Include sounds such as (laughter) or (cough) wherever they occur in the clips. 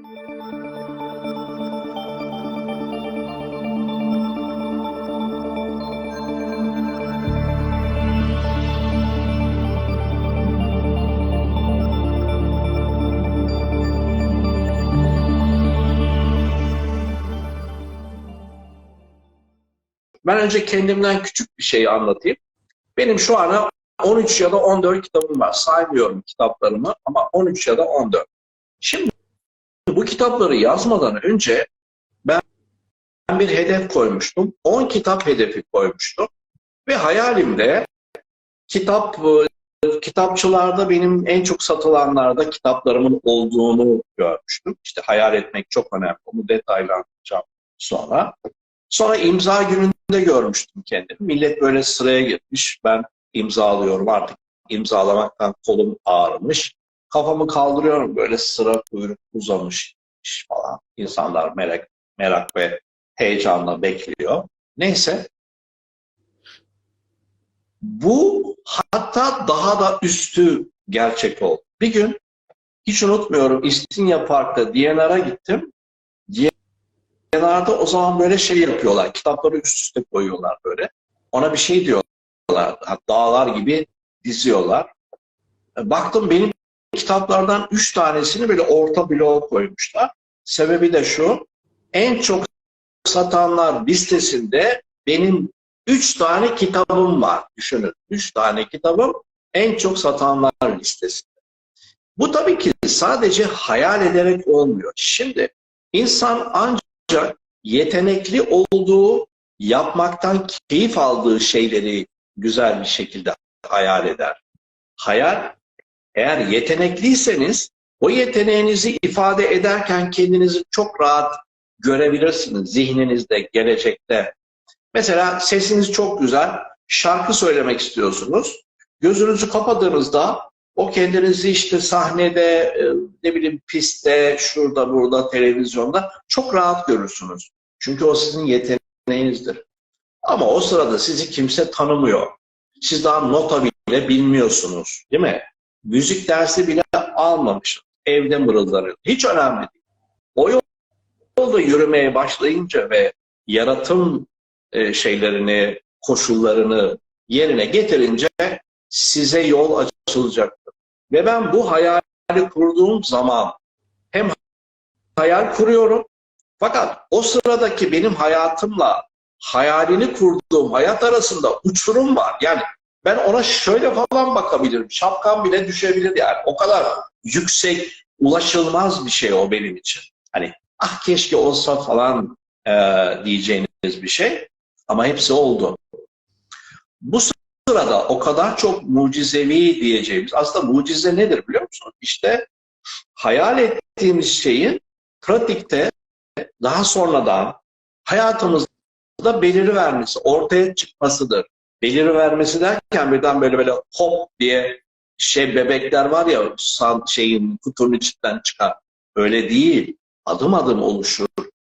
Ben önce kendimden küçük bir şey anlatayım. Benim şu ana 13 ya da 14 kitabım var. Saymıyorum kitaplarımı ama 13 ya da 14. Şimdi bu kitapları yazmadan önce ben bir hedef koymuştum. 10 kitap hedefi koymuştum. Ve hayalimde kitap kitapçılarda benim en çok satılanlarda kitaplarımın olduğunu görmüştüm. İşte hayal etmek çok önemli. Onu detaylı anlatacağım sonra. Sonra imza gününde görmüştüm kendimi. Millet böyle sıraya girmiş. Ben imzalıyorum artık. imzalamaktan kolum ağrımış. Kafamı kaldırıyorum böyle sıra kuyruk uzamış falan. İnsanlar merak, merak ve heyecanla bekliyor. Neyse. Bu hatta daha da üstü gerçek oldu. Bir gün hiç unutmuyorum İstinye Park'ta DNR'a gittim. DNR'da o zaman böyle şey yapıyorlar. Kitapları üst üste koyuyorlar böyle. Ona bir şey diyorlar. Dağlar gibi diziyorlar. Baktım benim kitaplardan üç tanesini böyle orta bloğa koymuşlar. Sebebi de şu. En çok satanlar listesinde benim üç tane kitabım var. Düşünün. Üç tane kitabım en çok satanlar listesinde. Bu tabii ki sadece hayal ederek olmuyor. Şimdi insan ancak yetenekli olduğu, yapmaktan keyif aldığı şeyleri güzel bir şekilde hayal eder. Hayal, eğer yetenekliyseniz o yeteneğinizi ifade ederken kendinizi çok rahat görebilirsiniz zihninizde, gelecekte. Mesela sesiniz çok güzel, şarkı söylemek istiyorsunuz. Gözünüzü kapadığınızda o kendinizi işte sahnede, ne bileyim pistte, şurada, burada, televizyonda çok rahat görürsünüz. Çünkü o sizin yeteneğinizdir. Ama o sırada sizi kimse tanımıyor. Siz daha nota bile bilmiyorsunuz, değil mi? Müzik dersi bile almamışsınız. Evde mırıldanıyor. Hiç önemli değil. O yolda yürümeye başlayınca ve yaratım şeylerini, koşullarını yerine getirince size yol açılacaktır. Ve ben bu hayali kurduğum zaman hem hayal kuruyorum fakat o sıradaki benim hayatımla hayalini kurduğum hayat arasında uçurum var. Yani ben ona şöyle falan bakabilirim. Şapkam bile düşebilir yani. O kadar yüksek, ulaşılmaz bir şey o benim için. Hani ah keşke olsa falan e, diyeceğiniz bir şey. Ama hepsi oldu. Bu sırada o kadar çok mucizevi diyeceğimiz, aslında mucize nedir biliyor musunuz? İşte hayal ettiğimiz şeyin pratikte daha sonradan hayatımızda beliri vermesi, ortaya çıkmasıdır. Beliri vermesi derken birden böyle böyle hop diye şey bebekler var ya şeyin kutunun içinden çıkar. Öyle değil. Adım adım oluşur.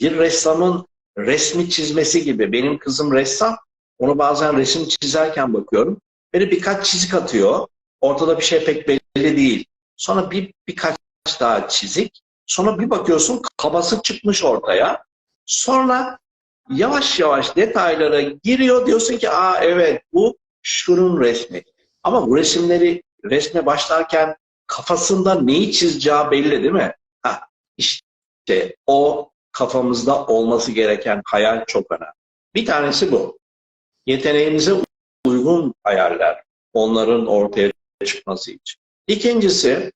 Bir ressamın resmi çizmesi gibi. Benim kızım ressam. Onu bazen resim çizerken bakıyorum. Böyle birkaç çizik atıyor. Ortada bir şey pek belli değil. Sonra bir birkaç daha çizik. Sonra bir bakıyorsun kabası çıkmış ortaya. Sonra yavaş yavaş detaylara giriyor. Diyorsun ki aa evet bu şunun resmi. Ama bu resimleri resme başlarken kafasında neyi çizeceği belli değil mi? Ha, işte o kafamızda olması gereken hayal çok önemli. Bir tanesi bu. Yeteneğimize uygun hayaller. Onların ortaya çıkması için. İkincisi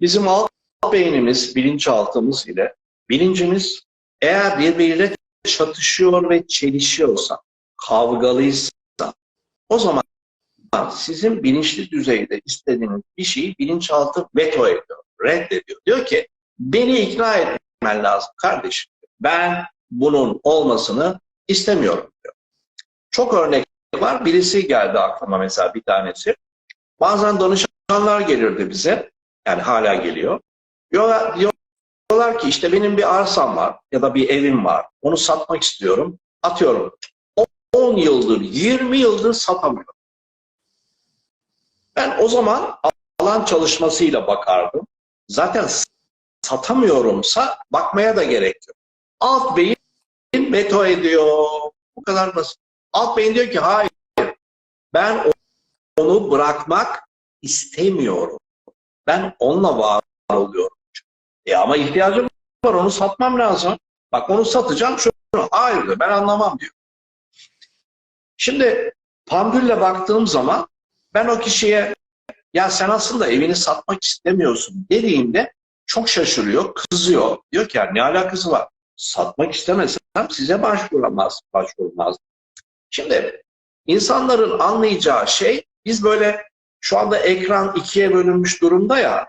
bizim alt beynimiz, bilinçaltımız ile bilincimiz eğer birbiriyle çatışıyor ve çelişiyorsa, kavgalıysa o zaman sizin bilinçli düzeyde istediğiniz bir şeyi bilinçaltı veto ediyor, reddediyor. Diyor ki beni ikna etmen lazım kardeşim. Ben bunun olmasını istemiyorum diyor. Çok örnek var. Birisi geldi aklıma mesela bir tanesi. Bazen danışanlar gelirdi bize. Yani hala geliyor. Diyorlar, diyorlar ki işte benim bir arsam var ya da bir evim var. Onu satmak istiyorum. Atıyorum. 10 yıldır, 20 yıldır satamıyorum. Ben o zaman alan çalışmasıyla bakardım. Zaten satamıyorumsa bakmaya da gerek yok. Alt beyin veto ediyor. Bu kadar basit. Alt beyin diyor ki hayır ben onu bırakmak istemiyorum. Ben onunla var oluyorum. E ama ihtiyacım var onu satmam lazım. Bak onu satacağım şunu. Hayır diyor ben anlamam diyor. Şimdi pandülle baktığım zaman ben o kişiye ya sen aslında evini satmak istemiyorsun dediğimde çok şaşırıyor, kızıyor. Diyor ki ya ne alakası var? Satmak istemesem size başvuramaz, başvurmaz. Şimdi insanların anlayacağı şey biz böyle şu anda ekran ikiye bölünmüş durumda ya.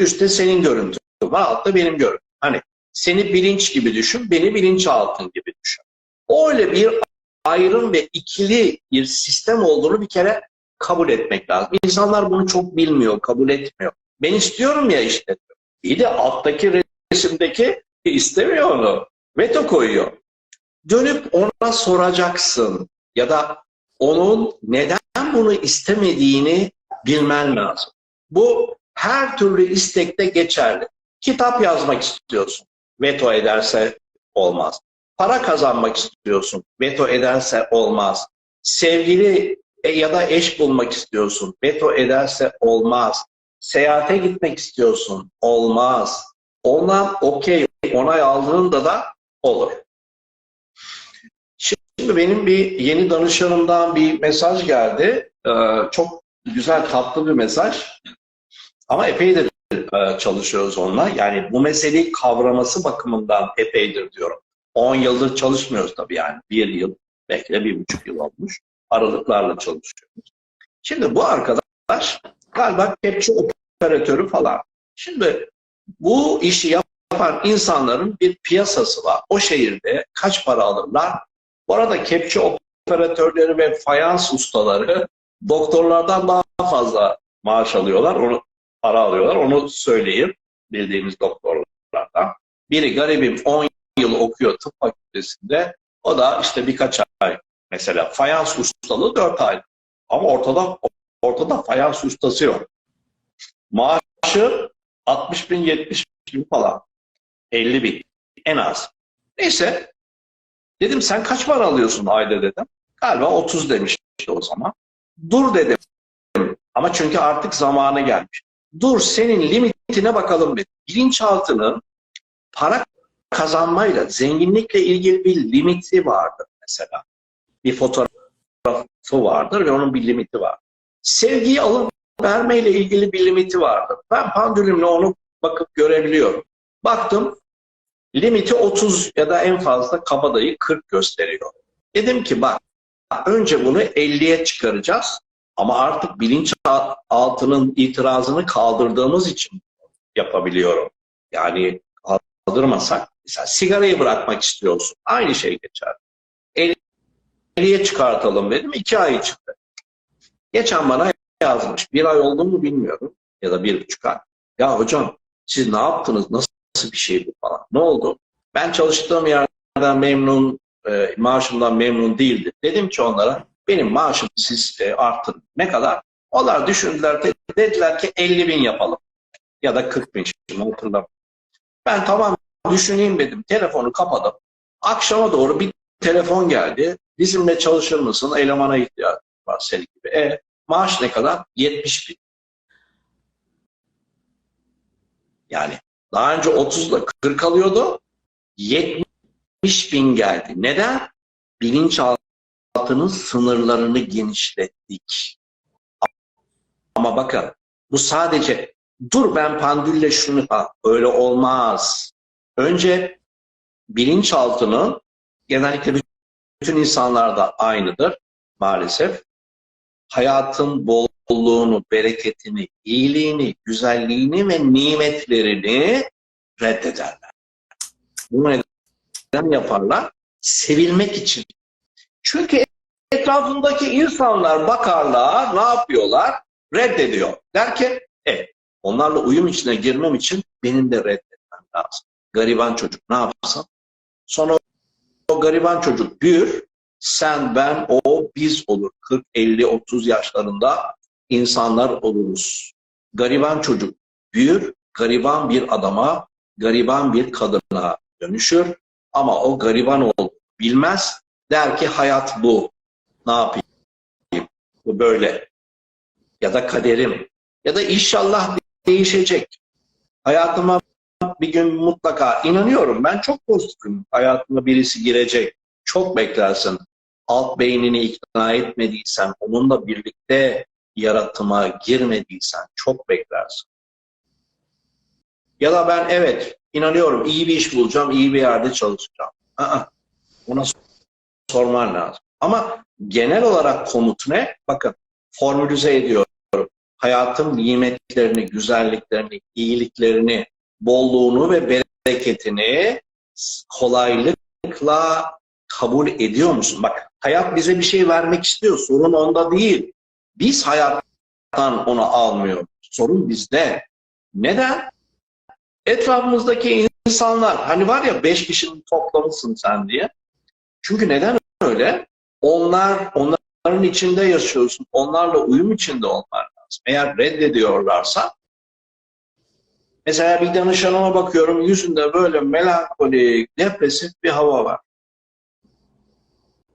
Üstte senin görüntün var, altta benim görüntüm. Hani seni bilinç gibi düşün, beni bilinçaltın gibi düşün. Öyle bir ayrım ve ikili bir sistem olduğunu bir kere kabul etmek lazım. İnsanlar bunu çok bilmiyor, kabul etmiyor. Ben istiyorum ya işte. İyi de alttaki resimdeki istemiyor onu. Veto koyuyor. Dönüp ona soracaksın ya da onun neden bunu istemediğini bilmen lazım. Bu her türlü istekte geçerli. Kitap yazmak istiyorsun. Veto ederse olmaz. Para kazanmak istiyorsun. Veto ederse olmaz. Sevgili ya da eş bulmak istiyorsun. Veto ederse olmaz. Seyahate gitmek istiyorsun. Olmaz. Ona okey, onay aldığında da olur. Şimdi benim bir yeni danışanımdan bir mesaj geldi. Ee, çok güzel, tatlı bir mesaj. Ama epeydir e, çalışıyoruz onunla. Yani bu meseleyi kavraması bakımından epeydir diyorum. 10 yıldır çalışmıyoruz tabii yani. Bir yıl, belki de bir buçuk yıl olmuş. Aralıklarla çalışıyoruz. Şimdi bu arkadaş galiba kepçe operatörü falan. Şimdi bu işi yapan insanların bir piyasası var. O şehirde kaç para alırlar? Bu arada kepçe operatörleri ve fayans ustaları doktorlardan daha fazla maaş alıyorlar. Onu para alıyorlar. Onu söyleyeyim bildiğimiz doktorlardan. Biri garibim 10 yıl okuyor tıp fakültesinde. O da işte birkaç ay mesela fayans ustalığı 4 ay. Ama ortada ortada fayans ustası yok. Maaşı 60 bin 70 bin falan. 50 bin en az. Neyse dedim sen kaç para alıyorsun ayda dedim. Galiba 30 demişti o zaman. Dur dedim. Ama çünkü artık zamanı gelmiş. Dur senin limitine bakalım dedim. Bilinçaltının para kazanmayla, zenginlikle ilgili bir limiti vardır mesela. Bir fotoğrafı vardır ve onun bir limiti var. Sevgiyi alıp vermeyle ilgili bir limiti vardır. Ben pandülümle onu bakıp görebiliyorum. Baktım limiti 30 ya da en fazla kabadayı 40 gösteriyor. Dedim ki bak önce bunu 50'ye çıkaracağız ama artık bilinçaltının itirazını kaldırdığımız için yapabiliyorum. Yani kaldırmasak mesela sigarayı bırakmak istiyorsun. Aynı şey geçer. 50'ye çıkartalım dedim. 2 ay çıktı. Geçen bana yazmış. Bir ay oldu mu bilmiyorum. Ya da bir buçuk ay. Ya hocam siz ne yaptınız? Nasıl bir şey bu falan? Ne oldu? Ben çalıştığım yerden memnun, e, maaşımdan memnun değildim. Dedim ki onlara benim maaşımı siz e, arttırın. Ne kadar? Onlar düşündüler, de, dediler ki 50 bin yapalım. Ya da 40 bin şimdi. Ben tamam düşüneyim dedim. Telefonu kapadım. Akşama doğru bir telefon geldi. Bizimle çalışır mısın? Elemana ihtiyacı var senin gibi. E, maaş ne kadar? 70 bin. Yani daha önce 30 ile 40 alıyordu. 70 bin geldi. Neden? Bilinçaltının sınırlarını genişlettik. Ama bakın bu sadece dur ben pandülle şunu ha, öyle olmaz. Önce bilinçaltının genellikle bütün insanlarda aynıdır maalesef. Hayatın bolluğunu, bereketini, iyiliğini, güzelliğini ve nimetlerini reddederler. Bunu neden yaparlar? Sevilmek için. Çünkü etrafındaki insanlar bakarlar, ne yapıyorlar? Reddediyor. Der ki, e, onlarla uyum içine girmem için benim de reddetmem lazım. Gariban çocuk ne yapsın? Sonra o gariban çocuk büyür, sen, ben, o, biz olur. 40, 50, 30 yaşlarında insanlar oluruz. Gariban çocuk büyür, gariban bir adama, gariban bir kadına dönüşür. Ama o gariban ol bilmez. Der ki hayat bu. Ne yapayım? Bu böyle. Ya da kaderim. Ya da inşallah değişecek. Hayatıma bir gün mutlaka inanıyorum. Ben çok pozitifim. Hayatıma birisi girecek. Çok beklersin. Alt beynini ikna etmediysen, onunla birlikte yaratıma girmediysen çok beklersin. Ya da ben evet inanıyorum iyi bir iş bulacağım, iyi bir yerde çalışacağım. Aa, buna sorman lazım. Ama genel olarak komut ne? Bakın formülize ediyorum. Hayatın nimetlerini, güzelliklerini, iyiliklerini, bolluğunu ve bereketini kolaylıkla kabul ediyor musun? Bak hayat bize bir şey vermek istiyor. Sorun onda değil. Biz hayattan onu almıyoruz. Sorun bizde. Neden? Etrafımızdaki insanlar hani var ya beş kişinin toplamısın sen diye. Çünkü neden öyle? Onlar onların içinde yaşıyorsun. Onlarla uyum içinde olman lazım. Eğer reddediyorlarsa mesela bir danışanıma bakıyorum yüzünde böyle melankolik, depresif bir hava var.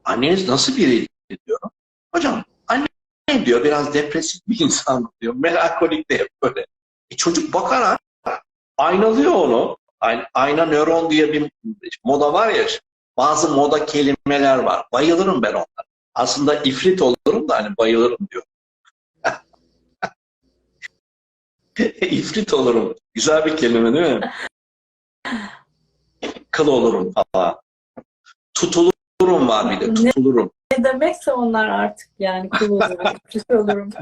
Anneniz nasıl biriydi diyorum. Hocam annem diyor biraz depresif bir (laughs) insan diyor. Melankolik de hep böyle. E, çocuk bakarak aynalıyor onu. Ayna nöron diye bir moda var ya bazı moda kelimeler var. Bayılırım ben onlara. Aslında ifrit olurum da hani bayılırım diyor. (laughs) ifrit olurum. Güzel bir kelime değil mi? Kıl olurum falan. Tutulurum var bir de. Tutulurum. Ne demekse onlar artık yani kul olurum, (laughs) küs olurum. (laughs)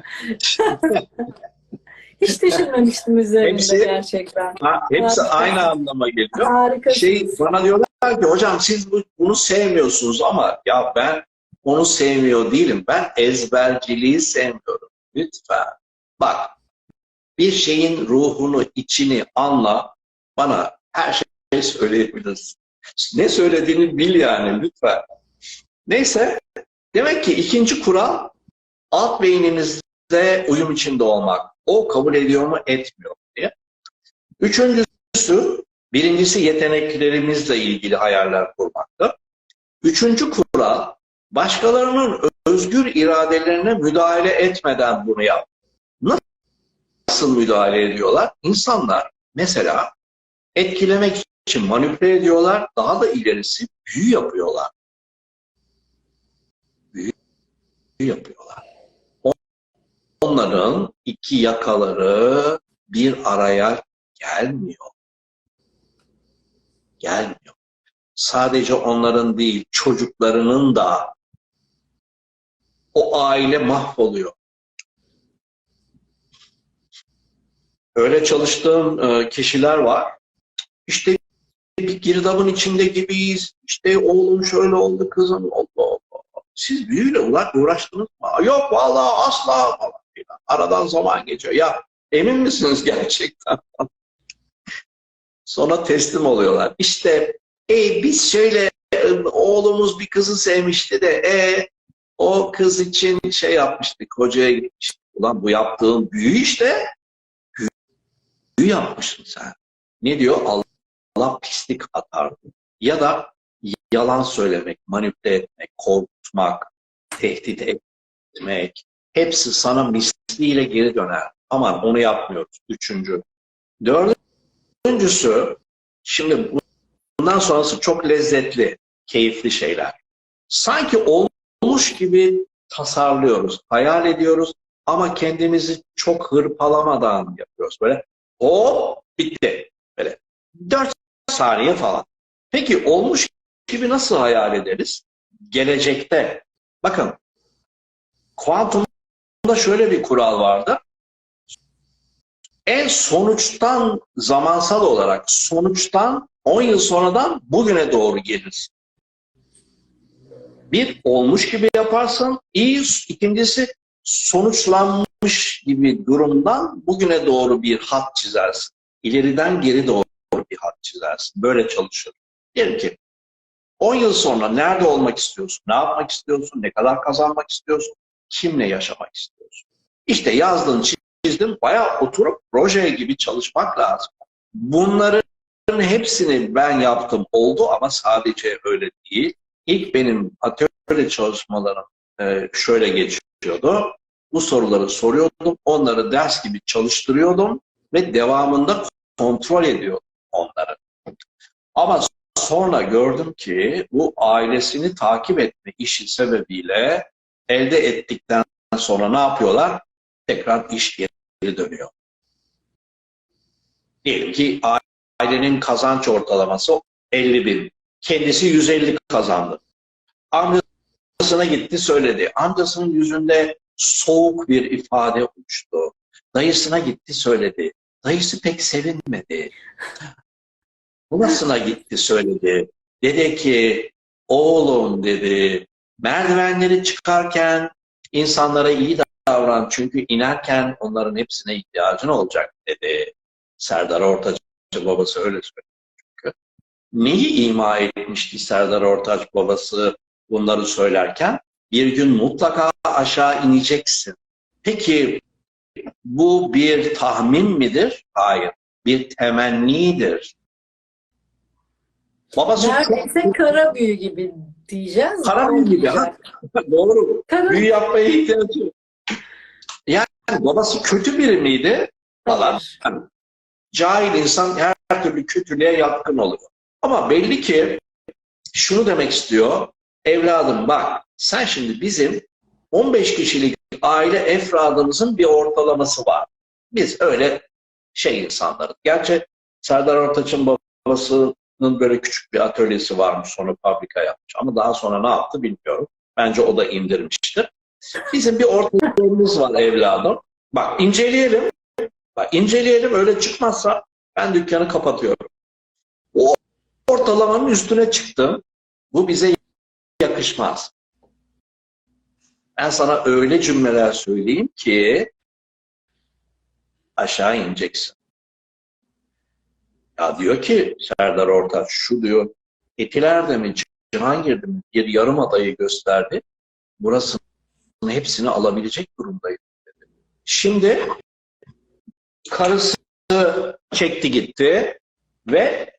Hiç düşünmemiştim üzerinde Hepsi- gerçekten. Ha, hepsi Harika. aynı anlama geliyor. Harika. Şey bana diyorlar ki hocam siz bu- bunu sevmiyorsunuz ama ya ben onu sevmiyor değilim. Ben ezberciliği sevmiyorum. Lütfen. Bak bir şeyin ruhunu, içini anla. Bana her şey söyleyebilirsin. Ne söylediğini bil yani lütfen. Neyse. Demek ki ikinci kural alt beyninizde uyum içinde olmak. O kabul ediyor mu etmiyor mu diye. Üçüncüsü Birincisi yeteneklerimizle ilgili hayaller kurmaktı. Üçüncü kural, başkalarının özgür iradelerine müdahale etmeden bunu yap. Nasıl müdahale ediyorlar? İnsanlar mesela etkilemek için manipüle ediyorlar, daha da ilerisi büyü yapıyorlar. Büyü yapıyorlar. Onların iki yakaları bir araya gelmiyor gelmiyor. Sadece onların değil, çocuklarının da o aile mahvoluyor. Öyle çalıştığım e, kişiler var. İşte bir girdabın içinde gibiyiz. İşte oğlum şöyle oldu, kızım oldu. oldu. Siz büyüyle uğra- uğraştınız mı? Yok vallahi asla. Aradan zaman geçiyor. Ya emin misiniz (laughs) gerçekten? Sonra teslim oluyorlar. İşte e, biz şöyle oğlumuz bir kızı sevmişti de e, o kız için şey yapmıştık, hocaya gitmiştik. Ulan bu yaptığın büyü işte. Büyü, yapmışsın sen. Ne diyor? Allah, Allah pislik atardı. Ya da yalan söylemek, manipüle etmek, korkutmak, tehdit etmek. Hepsi sana misliyle geri döner. Aman onu yapmıyoruz. Üçüncü. Dördüncüsü, şimdi bundan sonrası çok lezzetli, keyifli şeyler. Sanki olmuş gibi tasarlıyoruz, hayal ediyoruz ama kendimizi çok hırpalamadan yapıyoruz. Böyle hop bitti. Böyle dört saniye falan. Peki olmuş gibi nasıl hayal ederiz? Gelecekte. Bakın kuantumda şöyle bir kural vardı. En sonuçtan zamansal olarak sonuçtan 10 yıl sonradan bugüne doğru gelir. Bir olmuş gibi yaparsın. İyi. İkincisi sonuçlanmış gibi durumdan bugüne doğru bir hat çizersin. İleriden geri doğru bir hat çizersin. Böyle çalışır. Diyelim ki 10 yıl sonra nerede olmak istiyorsun? Ne yapmak istiyorsun? Ne kadar kazanmak istiyorsun? Kimle yaşamak istiyorsun? İşte yazdığın çizdim. Bayağı oturup proje gibi çalışmak lazım. Bunların hepsini ben yaptım oldu ama sadece öyle değil. İlk benim atölye çalışmalarım e, şöyle geçiyordu. Bu soruları soruyordum, onları ders gibi çalıştırıyordum ve devamında kontrol ediyordum onları. Ama sonra gördüm ki bu ailesini takip etme işi sebebiyle elde ettikten sonra ne yapıyorlar? Tekrar iş geri dönüyor. Diyelim ki ailenin kazanç ortalaması 50 bin. Kendisi 150 kazandı. Amcasına gitti söyledi. Amcasının yüzünde soğuk bir ifade uçtu. Dayısına gitti söyledi. Dayısı pek sevinmedi. Babasına gitti söyledi. Dedi ki oğlum dedi merdivenleri çıkarken insanlara iyi davran çünkü inerken onların hepsine ihtiyacın olacak dedi. Serdar Ortaç babası öyle söyledi. Çünkü. Neyi ima etmişti Serdar Ortaç babası bunları söylerken? Bir gün mutlaka aşağı ineceksin. Peki bu bir tahmin midir? Hayır. Bir temennidir. Babası Neredeyse çok kara büyü gibi diyeceğiz. Kara büyü gibi, ha? doğru. Kara Büyü yapmaya ihtiyacı yok. Yani babası kötü biri miydi? Falan. Yani cahil insan her türlü kötülüğe yatkın oluyor. Ama belli ki şunu demek istiyor. Evladım bak sen şimdi bizim 15 kişilik aile efradımızın bir ortalaması var. Biz öyle şey insanlarız. Gerçi Serdar Ortaç'ın babasının böyle küçük bir atölyesi varmış sonra fabrika yapmış. Ama daha sonra ne yaptı bilmiyorum. Bence o da indirmiştir. Bizim bir ortalamamız var evladım. Bak inceleyelim. Bak inceleyelim öyle çıkmazsa ben dükkanı kapatıyorum. O ortalamanın üstüne çıktım. Bu bize yakışmaz. Ben sana öyle cümleler söyleyeyim ki aşağı ineceksin. Ya diyor ki Serdar Ortaç şu diyor Etiler'de mi Cihangir'de mi bir yarım adayı gösterdi. Burasının hepsini alabilecek durumdayım. Şimdi karısı çekti gitti ve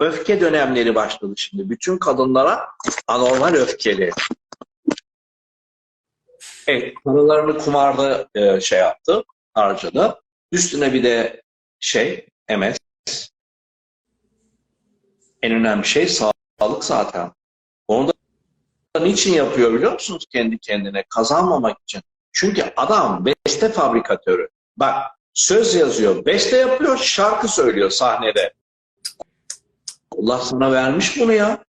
öfke dönemleri başladı şimdi. Bütün kadınlara anormal öfkeli. Evet, paralarını kumarda e, şey yaptı, harcadı. Üstüne bir de şey, MS. En önemli şey sağlık zaten. Onu da niçin yapıyor biliyor musunuz kendi kendine? Kazanmamak için. Çünkü adam beste fabrikatörü. Bak söz yazıyor, beste yapıyor, şarkı söylüyor sahnede. Allah sana vermiş bunu ya.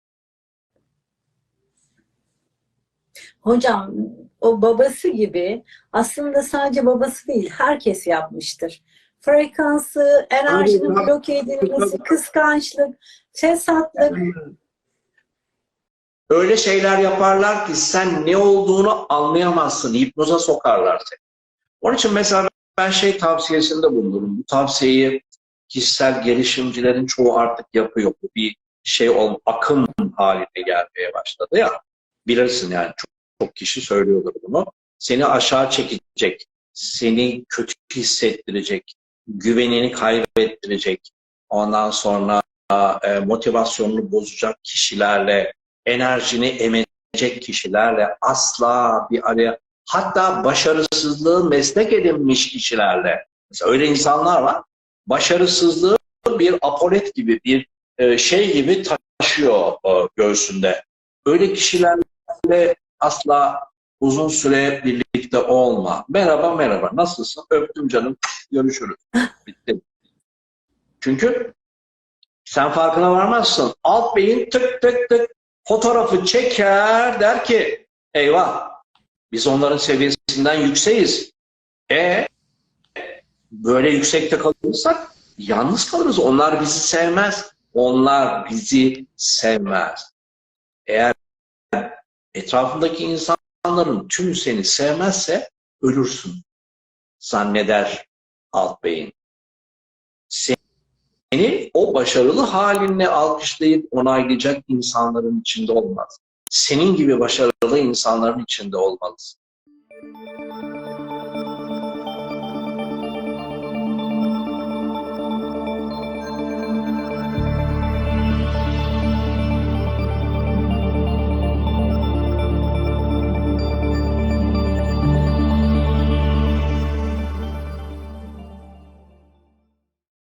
Hocam o babası gibi aslında sadece babası değil herkes yapmıştır. Frekansı, enerjinin bloke edilmesi, kıskançlık, fesatlık. Öyle şeyler yaparlar ki sen ne olduğunu anlayamazsın. Hipnoza sokarlar seni. Onun için mesela ben şey tavsiyesinde bulunurum. Bu tavsiyeyi kişisel gelişimcilerin çoğu artık yapıyor. Bu bir şey ol, akım haline gelmeye başladı ya. Bilirsin yani çok, çok kişi söylüyordur bunu. Seni aşağı çekecek, seni kötü hissettirecek, güvenini kaybettirecek, ondan sonra e, motivasyonunu bozacak kişilerle, enerjini emecek kişilerle asla bir araya, hatta başarısızlığı meslek edinmiş kişilerle, mesela öyle insanlar var, başarısızlığı bir apolet gibi, bir e, şey gibi taşıyor e, göğsünde. Öyle kişilerle asla uzun süre birlikte olma. Merhaba merhaba, nasılsın? Öptüm canım, görüşürüz. (laughs) Bitti. Çünkü sen farkına varmazsın. Alt beyin tık tık tık fotoğrafı çeker der ki eyvah biz onların seviyesinden yükseğiz. E böyle yüksekte kalırsak yalnız kalırız. Onlar bizi sevmez. Onlar bizi sevmez. Eğer etrafındaki insanların tümü seni sevmezse ölürsün. Zanneder alt beyin. Seni o başarılı halinle alkışlayıp onaylayacak insanların içinde olmaz. Senin gibi başarılı insanların içinde olmalısın.